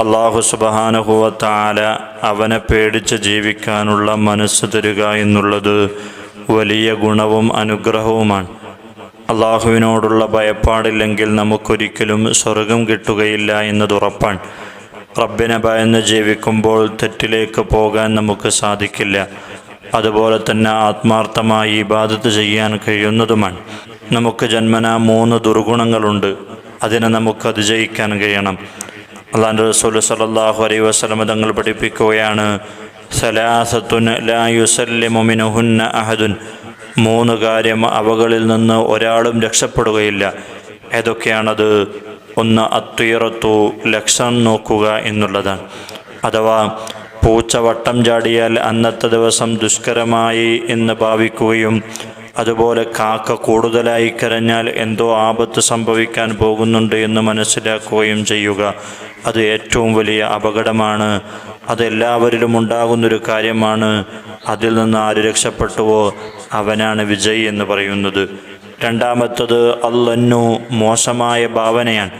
അള്ളാഹു സുബഹാനുഭവത്താല അവനെ പേടിച്ച് ജീവിക്കാനുള്ള മനസ്സ് തരിക എന്നുള്ളത് വലിയ ഗുണവും അനുഗ്രഹവുമാണ്. അള്ളാഹുവിനോടുള്ള ഭയപ്പാടില്ലെങ്കിൽ നമുക്കൊരിക്കലും സ്വർഗം കിട്ടുകയില്ല എന്നത് ഉറപ്പാണ്. റബ്ബിനെ ഭയന്ന് ജീവിക്കുമ്പോൾ തെറ്റിലേക്ക് പോകാൻ നമുക്ക് സാധിക്കില്ല. അതുപോലെ തന്നെ ആത്മാർത്ഥമായി ഇബാദത്ത് ചെയ്യാൻ കഴിയുന്നതുമാണ്. നമുക്ക് ജന്മന മൂന്ന് ദുർഗുണങ്ങളുണ്ട്. അതിനെ നമുക്ക് അതിജയിക്കാൻ കഴിയണം. അള്ളാഹു റസൂൽ സലല്ലാഹു അലൈ വസ്ലമ തങ്ങൾ പഠിപ്പിക്കുകയാണ് സലാസത്തുൻ ലാ അഹദുൻ. മൂന്ന് കാര്യം അവകളിൽ നിന്ന് ഒരാളും രക്ഷപ്പെടുകയില്ല. ഏതൊക്കെയാണത്? ഒന്ന് അത്തുയറത്തു ലക്ഷം നോക്കുക എന്നുള്ളതാണ്. അഥവാ പൂച്ച വട്ടം ചാടിയാൽ അന്നത്തെ ദിവസം ദുഷ്കരമായി എന്ന് ഭാവിക്കുകയും അതുപോലെ കാക്ക കൂടുതലായി കരഞ്ഞാൽ എന്തോ ആപത്ത് സംഭവിക്കാൻ പോകുന്നുണ്ട് എന്ന് മനസ്സിലാക്കുകയും ചെയ്യുക. അത് ഏറ്റവും വലിയ അപകടമാണ്. അതെല്ലാവരിലും ഉണ്ടാകുന്നൊരു കാര്യമാണ്. അതിൽ നിന്ന് ആര് രക്ഷപ്പെട്ടുവോ അവനാണ് വിജയ് എന്ന് പറയുന്നത്. രണ്ടാമത്തത് അല്ലന്നു മോശമായ ഭാവനയാണ്.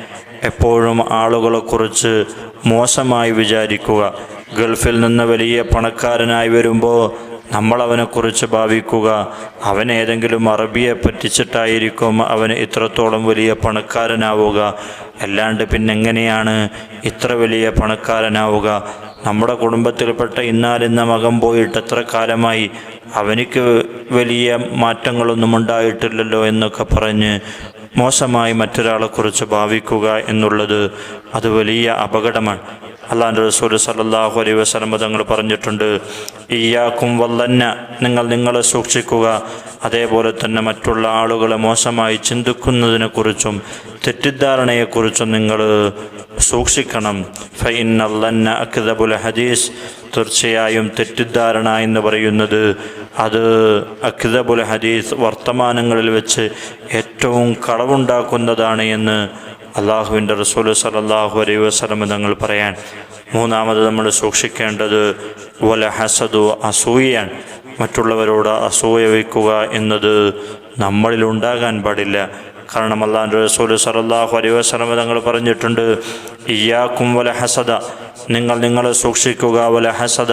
എപ്പോഴും ആളുകളെക്കുറിച്ച് മോശമായി വിചാരിക്കുക. ഗൾഫിൽ നിന്ന് വലിയ പണക്കാരനായി വരുമ്പോൾ നമ്മൾ അവനെക്കുറിച്ച് ഭാവിക്കുക. അവൻ ഏതെങ്കിലും അറബിയെ പറ്റിച്ചിട്ടായിരിക്കും അവന് ഇത്രത്തോളം വലിയ പണക്കാരനാവുക. അല്ലാണ്ട് പിന്നെങ്ങനെയാണ് ഇത്ര വലിയ പണക്കാരനാവുക? നമ്മുടെ കുടുംബത്തിൽപ്പെട്ട ഇന്നാലിന്ന മകം പോയിട്ട് എത്ര കാലമായി? അവനിക്ക് വലിയ മാറ്റങ്ങളൊന്നും ഉണ്ടായിട്ടില്ലല്ലോ എന്നൊക്കെ പറഞ്ഞ് മോശമായി മറ്റൊരാളെക്കുറിച്ച് ഭാവിക്കുക എന്നുള്ളത് അത് വലിയ അപകടമാണ്. അള്ളാന്റെ റസൂൽ സല്ലല്ലാഹു അലൈഹി വസല്ലം തങ്ങൾ പറഞ്ഞിട്ടുണ്ട് ഇയാക്കും വല്ലന്ന നിങ്ങൾ നിങ്ങളെ സൂക്ഷിക്കുക. അതേപോലെ തന്നെ മറ്റുള്ള ആളുകളെ മോശമായി ചിന്തിക്കുന്നതിനെക്കുറിച്ചും തെറ്റിദ്ധാരണയെക്കുറിച്ചും നിങ്ങൾ സൂക്ഷിക്കണം. ഫൈനല്ലന്ന അക്തബുൽ ഹദീസ് തീർച്ചയായും തെറ്റിദ്ധാരണ എന്ന് പറയുന്നത് അത് അക്തബുൽ ഹദീസ് വർത്തമാനങ്ങളിൽ വെച്ച് ഏറ്റവും കളവുണ്ടാക്കുന്നതാണ് എന്ന് അള്ളാഹുവിന്റെ റസൂൽ സലല്ലാഹു അലൈഹി വസ്ലം തങ്ങൾ പറയാൻ മൂന്നാമത് നമ്മൾ സൂക്ഷിക്കേണ്ടത് വല ഹസദു അസൂയയാണ്. മറ്റുള്ളവരോട് അസൂയ വയ്ക്കുക എന്നത് നമ്മളിൽ ഉണ്ടാകാൻ പാടില്ല. കാരണം അള്ളാന്റെ റസൂൽ സലല്ലാഹു അലൈഹി വസ്ലം തങ്ങൾ പറഞ്ഞിട്ടുണ്ട് ഇയാക്കും വല ഹസദ. നിങ്ങൾ നിങ്ങളെ സൂക്ഷിക്കുക വല ഹസദ.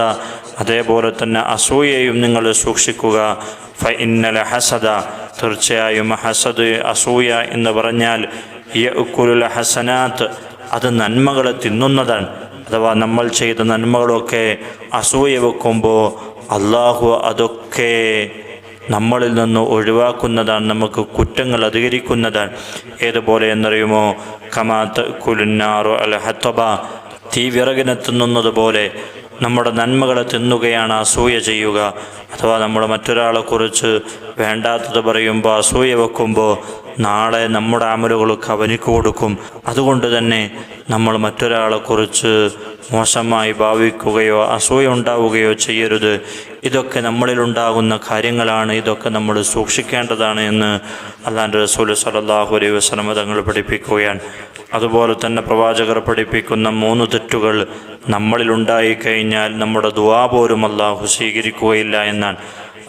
അതേപോലെ തന്നെ അസൂയയും നിങ്ങൾ സൂക്ഷിക്കുക. ഫ ഇന്നല ഹസദ. തീർച്ചയായും ഹസദ് അസൂയ എന്ന് പറഞ്ഞാൽ യക്കുലുൽ ഹസനാത്ത്. അത് നന്മകളെ തിന്നുന്നതാണ്. അഥവാ നമ്മൾ ചെയ്ത നന്മകളൊക്കെ അസൂയ വെക്കുമ്പോൾ അള്ളാഹു അതൊക്കെ നമ്മളിൽ നിന്ന് ഒഴിവാക്കുന്നതാണ് നമുക്ക് കുറ്റങ്ങൾ അധികരിക്കുന്നതാണ്. ഏതുപോലെ എന്നറിയുമോ? കമാത്ത് കുലുന്നാറോ അല്ല ഹത്തബ. തീ വിറകിനെ തിന്നുന്നത് പോലെ നമ്മുടെ നന്മകളെ തിന്നുകയാണ് അസൂയ ചെയ്യുക. അഥവാ നമ്മൾ മറ്റൊരാളെക്കുറിച്ച് വേണ്ടാത്തത് പറയുമ്പോൾ അസൂയ വെക്കുമ്പോൾ നാളെ നമ്മുടെ അമലുകളൊക്കെ അവനിക്ക് കൊടുക്കും. അതുകൊണ്ട് തന്നെ നമ്മൾ മറ്റൊരാളെക്കുറിച്ച് മോശമായി ഭാവിക്കുകയോ അസൂയ ഉണ്ടാവുകയോ ചെയ്യരുത്. ഇതൊക്കെ നമ്മളിലുണ്ടാകുന്ന കാര്യങ്ങളാണ്. ഇതൊക്കെ നമ്മൾ സൂക്ഷിക്കേണ്ടതാണ് എന്ന് അള്ളാന്റെ റസൂൽ സലല്ലാഹു അലൈ വസ്ലമ തങ്ങൾ പഠിപ്പിക്കുകയാണ്. അതുപോലെ തന്നെ പ്രവാചകർ പഠിപ്പിക്കുന്ന മൂന്ന് തെറ്റുകൾ നമ്മളിലുണ്ടായിക്കഴിഞ്ഞാൽ നമ്മുടെ ദുവാ പോലും അള്ളാഹു സ്വീകരിക്കുകയില്ല എന്നാണ്.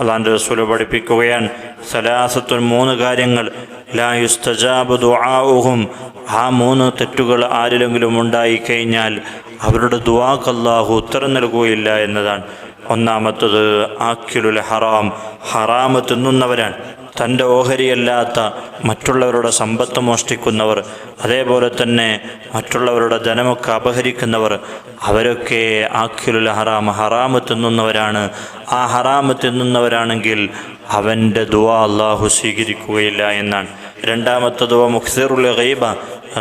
അള്ളാന്റെ റസൂൽ പഠിപ്പിക്കുകയാണ്. സലാസത്തുൻ മൂന്ന് കാര്യങ്ങൾ. ലായുസ്തജാബ് ദുആഉഹും. ആ മൂന്ന് തെറ്റുകൾ ആരിലെങ്കിലും ഉണ്ടായി കഴിഞ്ഞാൽ അവരുടെ ദുവാക്ക് അള്ളാഹു ഉത്തരം നൽകുകയില്ല എന്നതാണ്. ഒന്നാമത്തത് ആക്കിലുൽ ഹറാം. ഹറാമ് തിന്നുന്നവരാണ്. തന്റെ ഓഹരിയല്ലാത്ത മറ്റുള്ളവരുടെ സമ്പത്ത് മോഷ്ടിക്കുന്നവർ അതേപോലെ തന്നെ മറ്റുള്ളവരുടെ ധനമൊക്കെ അപഹരിക്കുന്നവർ അവരൊക്കെ ആഖിലുൽ ഹറാം ഹറാമ് തിന്നുന്നവരാണ് ആ ഹറാമ് തിന്നുന്നവരാണെങ്കിൽ അവന്റെ ദുവ അള്ളാഹു സ്വീകരിക്കുകയില്ല എന്നാണ്. രണ്ടാമത്തെ ദുവ മുഖ്സീറുൽ ഖൈബ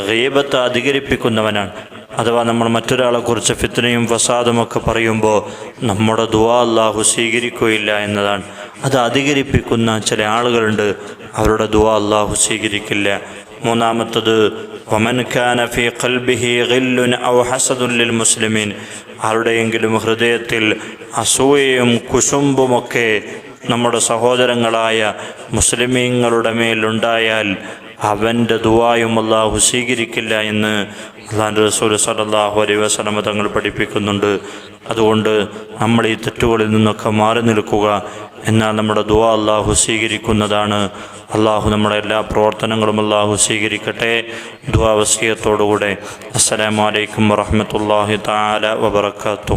ഖൈബത്തെ അധികരിപ്പിക്കുന്നവനാണ്. അഥവാ നമ്മൾ മറ്റൊരാളെക്കുറിച്ച് ഫിത്തനയും ഫസാദുമൊക്കെ പറയുമ്പോൾ നമ്മുടെ ദുവാ അള്ളാഹു സ്വീകരിക്കുകയില്ല എന്നതാണ്. അത് അധികരിപ്പിക്കുന്ന ചില ആളുകളുണ്ട്. അവരുടെ ദുവാ അള്ളാഹു സ്വീകരിക്കില്ല. മൂന്നാമത്തത് ഒമൻ ഖാന ഫി ഖൽബിഹി ഗില്ലുൻ ഔ ഹസദുല്ലിൽ ലിൽ മുസ്ലിമീൻ. ആരുടെയെങ്കിലും ഹൃദയത്തിൽ അസൂയയും കുശുമ്പുമൊക്കെ നമ്മുടെ സഹോദരങ്ങളായ മുസ്ലിമീങ്ങളുടെ മേലുണ്ടായാൽ അവന്റെ ദുവായും അള്ളാഹു സ്വീകരിക്കില്ല എന്ന് അള്ളാഹു റസൂൽ സലാഹു അലൈ വസ്ലമ തങ്ങൾ പഠിപ്പിക്കുന്നുണ്ട്. അതുകൊണ്ട് നമ്മൾ ഈ തെറ്റുകളിൽ നിന്നൊക്കെ മാറി നിൽക്കുക. എന്നാൽ നമ്മുടെ ദുവാ അള്ളാഹു സ്വീകരിക്കുന്നതാണ്. അള്ളാഹു നമ്മുടെ എല്ലാ പ്രവർത്തനങ്ങളും അള്ളാഹു സ്വീകരിക്കട്ടെ. ദുവാവസ്യത്തോടുകൂടെ അസ്സലാമലൈക്കും വറഹമത്തല്ലാഹി താല വബർക്കാത്തു